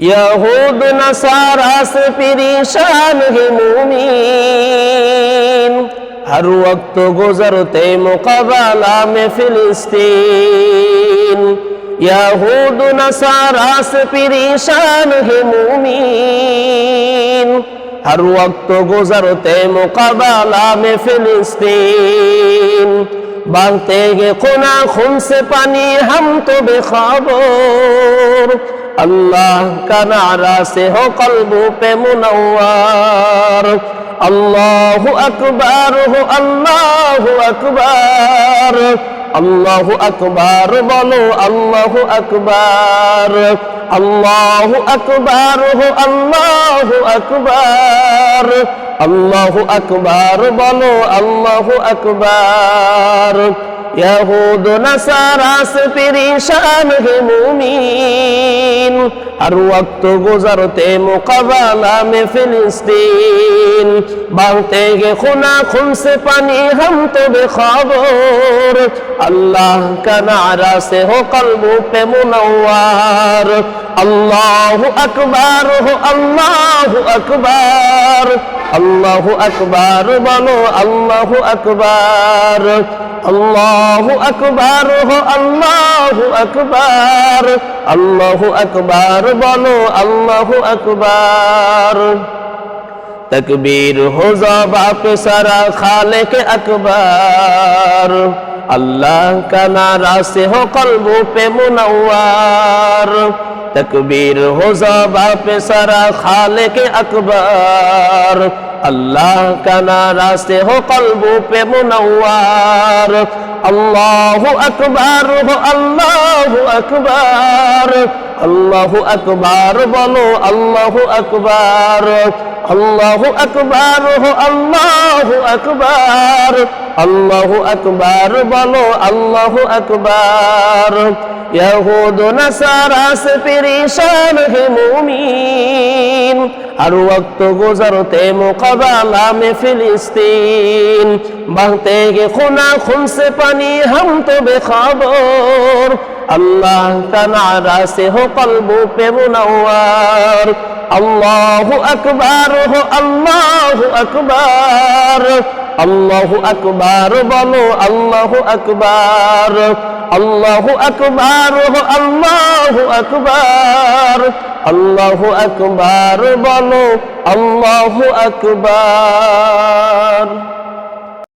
यहूद नसारा से परेशान है मुमीन हर वक्त गुजरते मुकबला में फिलिस्तीन यहूद नसारा से परेशान है मुमीन हर वक्त गुजरते मुकबला में फिलिस्तीन बांधते हैं खुना खुन से पानी हम तो बेखबर الله كان راسه قلبه منور الله أكبر الله أكبر الله أكبر بلو الله أكبر الله أكبر الله أكبر الله أكبر بلو الله أكبر يهود نصارى ستريشان همومين ہر وقت گزرتے مقابلہ میں فلسطین مانگتے گے خنا خن سے پانی ہم تو بے خبر اللہ کا نعرہ سے ہو قلبوں پہ منوار اللہ اکبر ہو اللہ اکبر اللہ اکبر بولو اللہ اکبر اللہ اکبر ہو اللہ اکبر اللہ اکبر بولو اللہ اکبر তকবীর হো জবাব সারা খালেক আকবর। আল্লাহ কা নারা সে হো কলবু পে মুনওয়ার। তকবীর হো জবাব সারা খালেক আকবর। আল্লাহ কা নারা সে হো কলবু পে মুনওয়ার। আল্লাহু আকবার হো আল্লাহু আকবার। আল্লাহু আকবার বলো আল্লাহু আকবার। আল্লাহ আকবর আল্লাহ আকবর। আল্লাহ আকবর বলো, আল্লাহ আকবর। ইহুদ নাসারাস পেরিশান হে মুমিন। আর ওয়াক্ত গুজরতে মুকাবালা মে ফিলিস্তিন। বাহতে গে খুনা খুনসে পানি হাম তো আল্লাহ তা নারাসে হো কলবু পে মুনাওয়ার। الله أكبر الله أكبر الله أكبر بلو الله أكبر الله أكبر الله أكبر الله أكبر بلو الله أكبر